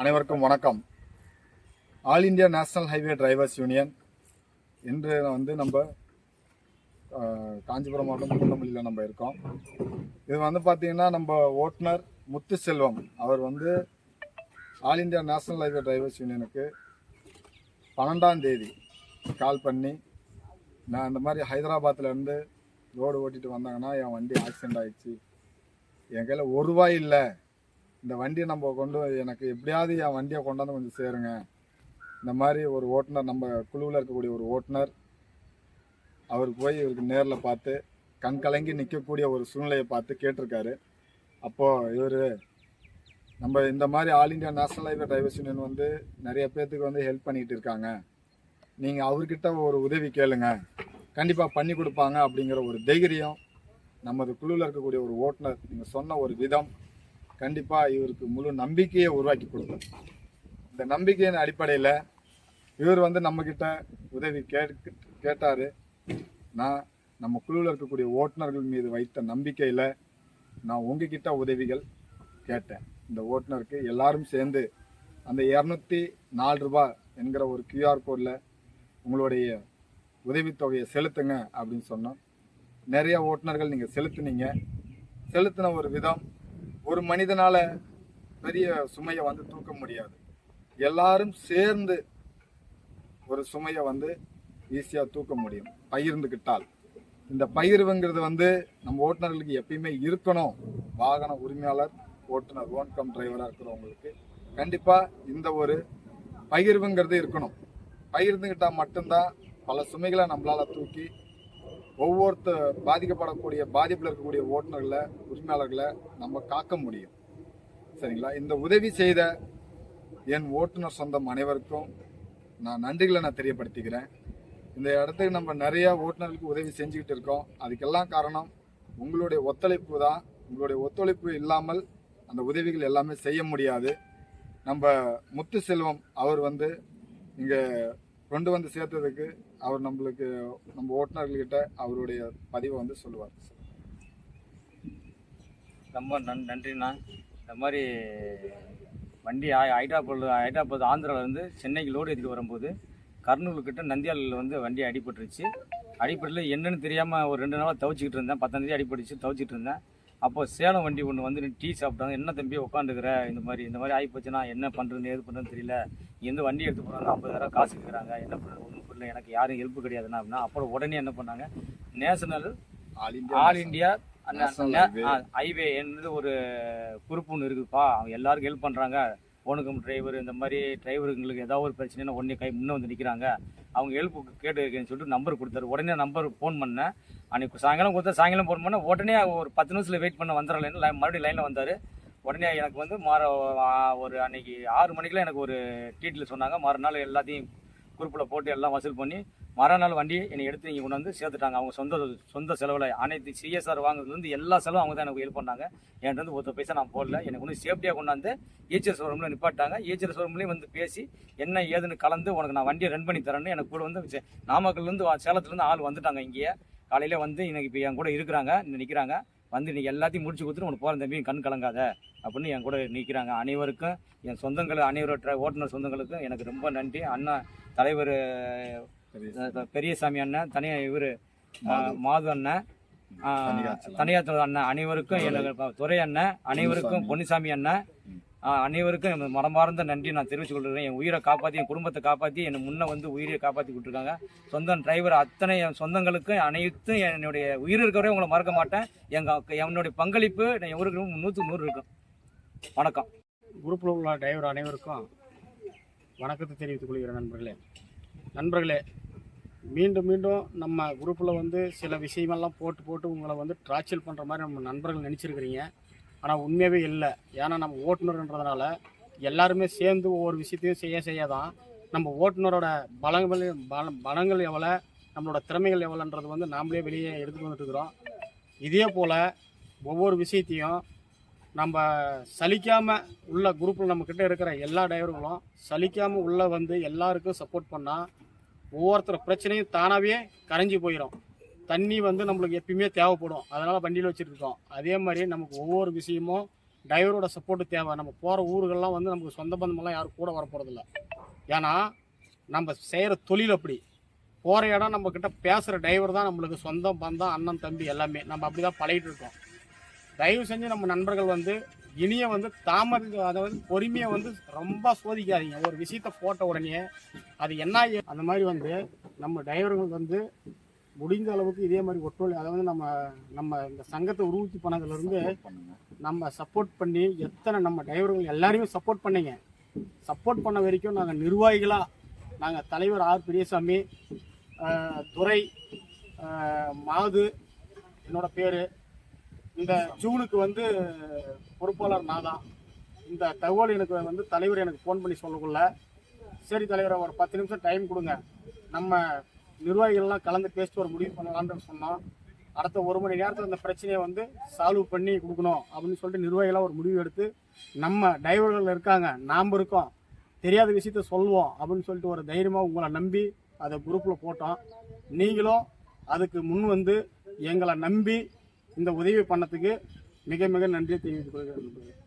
அனைவருக்கும் வணக்கம். All India national highway drivers union இன்று வந்து நம்ம காஞ்சிபுரம் மாவட்டம் குண்டமல்லியில் நம்ம இருக்கோம். இது வந்து பார்த்திங்கன்னா நம்ம ஓட்டுநர் முத்து செல்வம் அவர் வந்து all India national highway drivers யூனியனுக்கு பன்னெண்டாம் தேதி கால் பண்ணி நான் இந்த மாதிரி ஹைதராபாத்ல இருந்து ரோடு ஓட்டிகிட்டு வந்தாங்கன்னா என் வண்டி ஆக்சிடென்ட் ஆகிடுச்சு என் கையில் ஒரு ரூபாய் இல்லை. இந்த வண்டியை நம்ம கொண்டு எனக்கு எப்படியாவது என் வண்டியை கொண்டாந்து கொஞ்சம் சேருங்க. இந்த மாதிரி ஒரு ஓட்டுநர் நம்ம குழுவில் இருக்கக்கூடிய ஒரு ஓட்டுநர் அவர் போய் இவருக்கு நேரில் பார்த்து கண் கலங்கி நிற்கக்கூடிய ஒரு சூழ்நிலையை பார்த்து கேட்டிருக்காரு. அப்போது இவர் நம்ம இந்த மாதிரி all India national highway drivers union வந்து நிறைய பேர்த்துக்கு வந்து ஹெல்ப் பண்ணிகிட்டு இருக்காங்க. நீங்கள் அவர்கிட்ட ஒரு உதவி கேளுங்க. கண்டிப்பாக பண்ணி கொடுப்பாங்க அப்படிங்கிற ஒரு தைரியம் நமது குழுவில் இருக்கக்கூடிய ஒரு ஓட்டுநர் நீங்கள் சொன்ன ஒரு விதம் கண்டிப்பாக இவருக்கு முழு நம்பிக்கையை உருவாக்கி கொடுக்கும். இந்த நம்பிக்கையின் அடிப்படையில் இவர் வந்து நம்மக்கிட்ட உதவி கேட்க கேட்டார். நான் நம்ம குழுவில் இருக்கக்கூடிய ஓட்டுநர்கள் மீது வைத்த நம்பிக்கையில் நான் உங்ககிட்ட உதவிகள் கேட்டேன். இந்த ஓட்டுநருக்கு எல்லாரும் சேர்ந்து அந்த இரநூத்தி நாலு ரூபாய் என்கிற ஒரு கியூஆர் கோடில் உங்களுடைய உதவித்தொகையை செலுத்துங்க அப்படின்னு சொன்னோம். நிறைய ஓட்டுநர்கள் நீங்கள் செலுத்துனீங்க. செலுத்தின ஒரு விதம் ஒரு மனிதனால் பெரிய சுமையை வந்து தூக்க முடியாது. எல்லாரும் சேர்ந்து ஒரு சுமையை வந்து ஈஸியாக தூக்க முடியும். பகிர்ந்துக்கிட்டால் இந்த பகிர்வுங்கிறது வந்து நம்ம ஓட்டுநர்களுக்கு எப்பயுமே இருக்கணும். வாகன உரிமையாளர் ஓட்டுநர் ஓன் கம் டிரைவராக இருக்கிறவங்களுக்கு கண்டிப்பாக இந்த ஒரு பகிர்வுங்கிறது இருக்கணும். பகிர்ந்துக்கிட்டால் மட்டும்தான் பல சுமைகளை நம்மளால் தூக்கி ஒவ்வொருத்த பாதிக்கப்படக்கூடிய பாதிப்பில் இருக்கக்கூடிய ஓட்டுநர்களை உரிமையாளர்களை நம்ம காக்க முடியும். சரிங்களா? இந்த உதவி செய்த என் ஓட்டுநர் சொந்தம் அனைவருக்கும் நான் நன்றிகளை நான் தெரியப்படுத்திக்கிறேன். இந்த இடத்துக்கு நம்ம நிறைய ஓட்டுநர்களுக்கு உதவி செஞ்சுக்கிட்டு இருக்கோம். அதுக்கெல்லாம் காரணம் உங்களுடைய ஒத்துழைப்பு தான். உங்களுடைய ஒத்துழைப்பு இல்லாமல் அந்த உதவிகள் எல்லாமே செய்ய முடியாது. நம்ம முத்து செல்வம் அவர் வந்து இங்கே கொண்டு வந்து சேர்த்ததுக்கு அவர் நம்மளுக்கு நம்ம ஓட்டுநர்கள்கிட்ட அவருடைய பதிவை வந்து சொல்லுவார். ரொம்ப நன் நன்றிண்ணா. இந்த மாதிரி வண்டி ஹை- ஹைட்ராபாத் ஆந்திராவிலேருந்து சென்னைக்கு லோடு ஏற்றிட்டு வரும்போது கர்னூலுக்கிட்ட நந்தியாலில் வந்து வண்டி அடிபட்டுருச்சு. அடிப்படையில் என்னன்னு தெரியாமல் ஒரு ரெண்டு நாளாக தவிச்சிக்கிட்டு இருந்தேன். பத்தாந்தேதி அடிபட்டுச்சு தவிச்சிட்டு இருந்தேன். அப்போ சேலம் வண்டி ஒன்று வந்து டீ சாப்பிட்டாங்க. என்ன தம்பி உட்காந்துக்கிற இந்த மாதிரி இந்த மாதிரி ஆகிப்போச்சுன்னா என்ன பண்ணுறது ஏது பண்ணுறதுன்னு தெரியல. இங்கேருந்து வண்டி எடுத்து போகிறாங்க ஐம்பதாயிரம் காசு கேட்குறாங்க என்ன பண்ணுறது ஒன்றும் புரியல. எனக்கு யாரும் ஹெல்ப் கிடையாதுண்ணா அப்படின்னா அப்புறம் உடனே என்ன பண்ணாங்க? National all. ஆ, ஹைவே என்று ஒரு குரூப் ஒன்று இருக்குப்பா அவங்க எல்லாருக்கும் ஹெல்ப் பண்ணுறாங்க ஓனுக்கம் டிரைவர் இந்த மாதிரி டிரைவருங்களுக்கு ஏதாவது ஒரு பிரச்சனைனா உடனே கை முன்னே வந்து நிற்கிறாங்க அவங்க எழுப்பு கேட்டு இருக்கேன்னு சொல்லிட்டு நம்பர் கொடுத்தாரு. உடனே நம்பர் ஃபோன் பண்ணேன். அன்னைக்கு சாயங்காலம் கொடுத்தா சாயங்காலம் ஃபோன் பண்ணேன். உடனே ஒரு பத்து நிமிஷத்தில் வெயிட் பண்ண வந்துடுறேன் மறுபடியும் லைனில் வந்தார். உடனே எனக்கு வந்து மாற ஒரு அன்னைக்கு ஆறு மணிக்கெலாம் எனக்கு ஒரு டீட்டில் சொன்னாங்க. மறுநாள் எல்லாத்தையும் குரூப்பில் போட்டு எல்லாம் வசூல் பண்ணி மறுநாள் வண்டி என்னை எடுத்து இங்கே கொண்டு வந்து சேர்த்துட்டாங்க. அவங்க சொந்த சொந்த செலவில் அனைத்து சிஎஸ்ஆர் வாங்குறதுலேருந்து எல்லா செலவும் அவங்க தான் எனக்கு ஹெல்ப் பண்ணாங்க. என்கிட்ட வந்து ஒருத்தர் பைசா நான் போடல. எனக்கு வந்து சேஃப்டியாக கொண்டாந்து ஈச்சர் ஷோரூமில் நிப்பாட்டாங்க ஈச்சர் ஷோரூம்லேயும் வந்து பேசி என்ன ஏதுன்னு கலந்து உனக்கு நான் வண்டியை ரன் பண்ணி தரேன்னு எனக்கு கூட வந்து நாமக்கல்லேருந்து சேலத்துலேருந்து ஆள் வந்துட்டாங்க இங்கேயே காலையில் வந்து இன்னைக்கு இப்போ என் கூட இருக்கிறாங்க நிற்கிறாங்க வந்து இன்னைக்கு எல்லாத்தையும் முடிச்சு கொடுத்துட்டு உனக்கு போகிற தம்பி கண் கலங்காத அப்படின்னு என் கூட நிற்கிறாங்க அனைவருக்கும் என் சொந்தங்கள் அனைவரும் ஓட்டுநர் சொந்தங்களுக்கும் எனக்கு ரொம்ப நன்றி. அண்ணா தலைவர் பெரியசாமி அண்ணன் தனியாக இவர் மாது. அண்ணன் தனியார் அண்ணன் அனைவருக்கும் எனக்கு துரை அண்ணன் அனைவருக்கும் பொன்னுசாமி. அண்ணன் அனைவருக்கும் எனது மனமார்ந்த நன்றி நான் தெரிவித்துக் கொள்கிறேன். என் உயிரை காப்பாற்றி என் குடும்பத்தை காப்பாற்றி என்னை முன்ன வந்து உயிரை காப்பாற்றி கொடுத்துருக்காங்க. சொந்த டிரைவர் அத்தனை என் சொந்தங்களுக்கும் அனைத்தும் என்னுடைய உயிர் இருக்கிறவரை உங்களை மறக்க மாட்டேன். எங்கள் என்னுடைய பங்களிப்பு நான் எவருக்கு நூற்றுக்கு நூறு இருக்கும். வணக்கம். குரூப்பில் உள்ள டிரைவர் அனைவருக்கும் வணக்கத்தை தெரிவித்துக் கொள்கிறேன் நண்பர்களே. நண்பர்களே மீண்டும் மீண்டும் நம்ம குரூப்பில் வந்து சில விஷயமெல்லாம் போட்டு போட்டு உங்களை வந்து டார்ச்சல் பண்ணுற மாதிரி நம்ம நண்பர்கள் நினச்சிருக்கிறீங்க. ஆனால் உண்மையாகவே இல்லை. ஏன்னா நம்ம ஓட்டுநர்ன்றதுனால எல்லாருமே சேர்ந்து ஒவ்வொரு விஷயத்தையும் செய்ய செய்ய தான் நம்ம ஓட்டுநரோட பலங்கள் பல பலங்கள் எவ்வளோ நம்மளோட திறமைகள் எவ்வளோன்றது வந்து நாமளே வெளியே எடுத்துகிட்டு வந்துட்டுருக்குறோம் இதே போல் ஒவ்வொரு விஷயத்தையும் நம்ம சலிக்காமல் உள்ள குரூப்பில் நம்மக்கிட்ட இருக்கிற எல்லா டிரைவர்களும் சலிக்காமல் உள்ளே வந்து எல்லாருக்கும் சப்போர்ட் பண்ணால் ஒவ்வொருத்தர் பிரச்சனையும் தானாகவே கரைஞ்சி போயிடும் தண்ணி வந்து நம்மளுக்கு எப்பயுமே தேவைப்படும். அதனால் வண்டியில் வச்சுருக்கோம் அதே மாதிரி நமக்கு ஒவ்வொரு விஷயமும் டிரைவரோட சப்போர்ட்டு தேவை. நம்ம போகிற ஊர்கள்லாம் வந்து நமக்கு சொந்த பந்தமெல்லாம் யாரும் கூட வரப்போகிறதில்ல ஏன்னா நம்ம செய்கிற தொழில் அப்படி. போகிற இடம் நம்மக்கிட்ட பேசுகிற டிரைவர் தான் நம்மளுக்கு சொந்தம் பந்தம் அண்ணன் தம்பி எல்லாமே. நம்ம அப்படி தான் பழகிட்டு இருக்கோம். தயவு செஞ்சு நம்ம நண்பர்கள் வந்து இனிய வந்து தாமத அதாவது பொறுமையை வந்து ரொம்ப சோதிக்காதீங்க. ஒரு விஷயத்த போட்ட உடனே அது என்ன அந்த மாதிரி வந்து நம்ம டிரைவர்கள் வந்து முடிந்த அளவுக்கு இதே மாதிரி ஒத்துழை அதாவது நம்ம நம்ம இந்த சங்கத்தை உருவாக்கி பண்ணதுலேருந்து பண்ணுங்க. நம்ம சப்போர்ட் பண்ணி எத்தனை நம்ம டிரைவர்கள் எல்லாரையும் சப்போர்ட் பண்ணீங்க. சப்போர்ட் பண்ண வரைக்கும் நாங்கள் நிர்வாகிகளாக நாங்கள் தலைவர் ஆர் பெரியசாமி ஆஹ், மாது என்னோட பேர் இந்த ஜூனுக்கு வந்து பொறுப்பாளர் நான். தான் இந்த தகவல் எனக்கு வந்து தலைவர் எனக்கு ஃபோன் பண்ணி சொல்லக்குள்ள. சரி தலைவர் ஒரு பத்து நிமிஷம் டைம் கொடுங்க. நம்ம நிர்வாகிகள்லாம் கலந்து பேசிட்டு ஒரு முடிவு பண்ணலான்னு சொன்னோம். அடுத்த ஒரு மணி நேரத்தில் இந்த பிரச்சனையை வந்து சால்வ் பண்ணி கொடுக்கணும் அப்படின்னு சொல்லிட்டு நிர்வாகிகளாக ஒரு முடிவு எடுத்து நம்ம டிரைவர்கள் இருக்காங்க நாம் இருக்கோம் தெரியாத விஷயத்த சொல்லுவோம் அப்படின்னு சொல்லிட்டு ஒரு தைரியமாக உங்களை நம்பி அதை குரூப்பில் போட்டோம். நீங்களும் அதுக்கு முன் வந்து எங்களை நம்பி இந்த உதவி பண்ணத்துக்கு மிக மிக நன்றியை தெரிவித்துக் கொள்கிறேன்